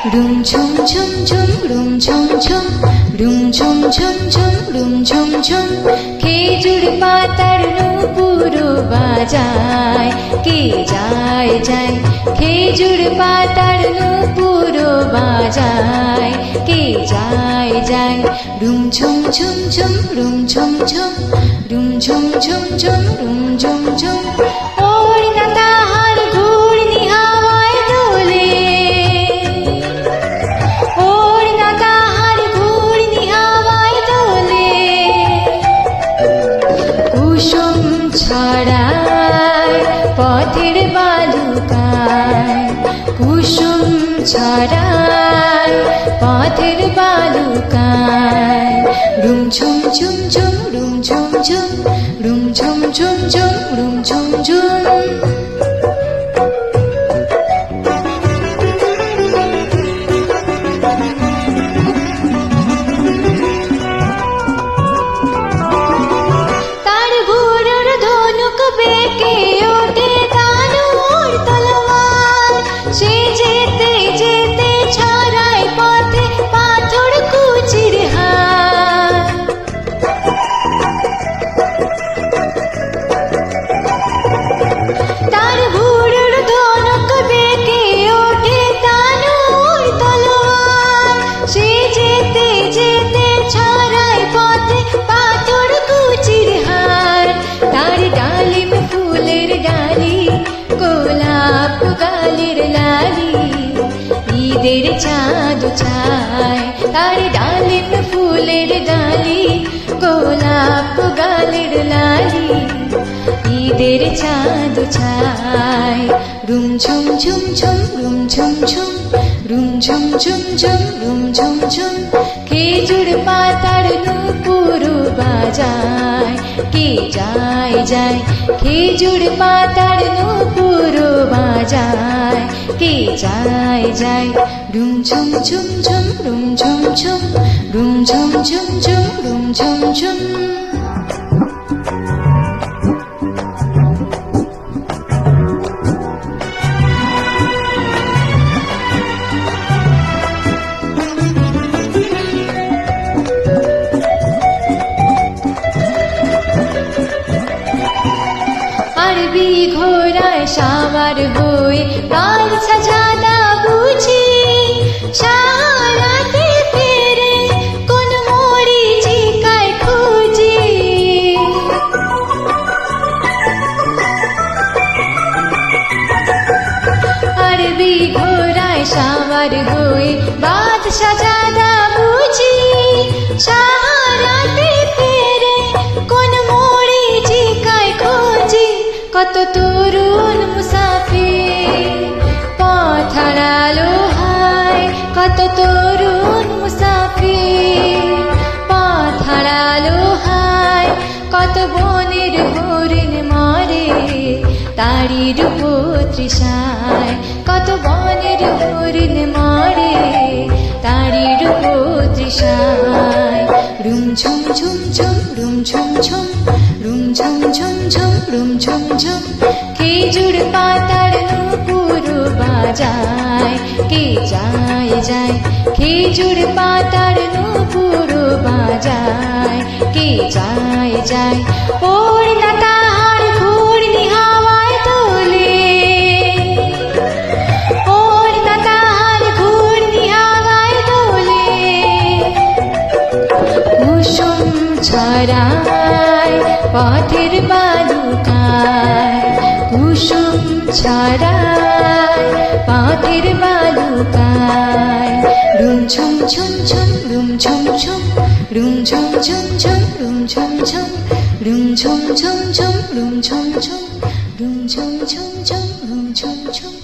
ছুম ছুম রুম ছুম ছুম ছুম রুম ছুম ছুম খেজুর পাতার নুপুরো বাজায় কে যায় যায় খেজুর পাতার নুপুরো বাজায় কে যায় যায় রুম ছুম ছুম ছুম রুম ছুম ছুম রুম ছুম ছুম ছুম রুম ছুম ছুম পথের বালুকায়, কুসুম ছড়ায় পথের বালুকায়। রুম ঝুম ঝুম ঝুম, রুম ঝুম ঝুম, রুম ঝুম ঝুম ঝুম, রুম ঝুম ঝুম। গালের লালি, ঈদের চাঁদ ছায়। তার ডালিম ফুলের ডালি, গোলাপ গালের লালি, ঈদের চাঁদ ছায়। রুম ঝুম ঝুম ঝুম, রুম ঝুম ঝুম, রুম ঝুম ঝুম ঝুম, রুম ঝুম ঝুম। খেজুর পাতার নুপুর বাজায়, কে যায় যায় খেজুর পাতার নুপুর বাজায় কে যায় যায় রুম ঝুম ঝুম ঝুম রুম ঝুম ঝুম রুম ঝুম ঝুম ঝুম রুম আরবি ঘোড়ায় সাওয়ার হয়ে। কাল সাজাদা বুঝি, সারাতে খুঁজি। আরবি হয়ে বাদ সাজাদা বুঝি, সারাতে তরুণ মুসাফির পথ হারালো হায় কত বনের হরিণ মরে, তারি রূপ তৃষায় কত বনের হরিণ মরে, তারি রূপ তৃষায়। রুম ঝুম ঝুম ঝুম, রুম ঝুম ঝুম, রুম ঝুম ঝুম ঝুম, রুম ঝুম ঝুম, খেজুর পাতার নুপুর বাজায়, কে যায় যায়? খেজুর পাতার নুপুর বাজায়, কে যায় যায়? ওর না তাহার ঘূর্ণি হাওয়ায় তোলে। ওর না ঘূর্ণি হাওয়ায় তোলে। কুসুম ছড়ায়, পথের বালুকায়। কুসুম ছড়ায় পথের বালুকায়। রুম ঝুম ঝুম ঝুম, রুম ঝুম ঝুম, রুম ঝুম ঝুম ঝুম, রুম ঝুম ঝুম, রুম ঝুম ঝুম ঝুম, রুম ঝুম ঝুম, রুম ঝুম ঝুম ঝুম, রুম ঝুম ঝুম।